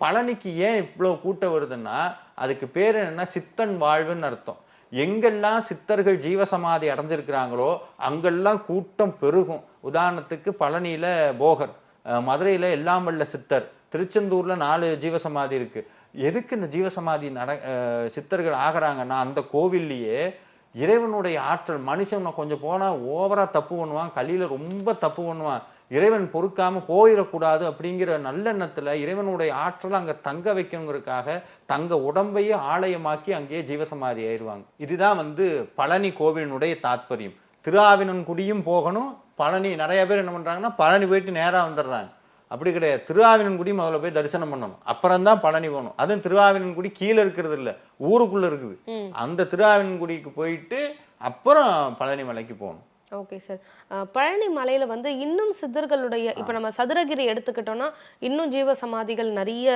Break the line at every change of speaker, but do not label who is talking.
பழனிக்கு ஏன் இவ்வளோ கூட்டம் வருதுன்னா அதுக்கு பேர் என்னன்னா சித்தன் வாழ்வுன்னு அர்த்தம். எங்கெல்லாம் சித்தர்கள் ஜீவசமாதி அடைஞ்சிருக்கிறாங்களோ அங்கெல்லாம் கூட்டம் பெருகும். உதாரணத்துக்கு பழனியில் போகர் மதுரையில் எல்லாம் வல்ல சித்தர் திருச்செந்தூரில் நாலு ஜீவசமாதி இருக்குது எதுக்கு இந்த ஜீவசமாதி நட சித்தர்கள் ஆகிறாங்கன்னா அந்த கோவில்லையே இறைவனுடைய ஆற்றல் மனுஷன் கொஞ்சம் போனால் ஓவராக தப்பு பண்ணுவான் கலியில் ரொம்ப தப்பு பண்ணுவான். இறைவன் பொறுக்காம போயிடக்கூடாது அப்படிங்கிற நல்லெண்ணத்துல இறைவனுடைய ஆற்றலை அங்க தங்க வைக்கணுங்கிறதுக்காக தங்க உடம்பையே ஆலயமாக்கி அங்கேயே ஜீவசமாதி ஆயிடுவாங்க. இதுதான் வந்து பழனி கோவிலினுடைய தாத்பரியம். திருஆவினன்குடியும் போகணும் பழனி நிறைய பேர் என்ன பண்றாங்கன்னா பழனி போயிட்டு நேரா வந்துடுறாங்க. அப்படி கிடையாது. திருஆவினன்குடி முதல்ல போய் தரிசனம் பண்ணணும். அப்புறம் தான் பழனி போகணும். அதுவும் திருஆவினன்குடி கீழே இருக்கிறது இல்ல ஊருக்குள்ள இருக்குது. அந்த திருஆவினன்குடிக்கு போயிட்டு அப்புறம் பழனி மலைக்கு போகணும்.
Okay sir. பழனி மலையில் வந்து இன்னும் சித்தர்களுடைய இப்போ நம்ம சதுரகிரி எடுத்துக்கிட்டோம்னா இன்னும் ஜீவ சமாதிகள் நிறைய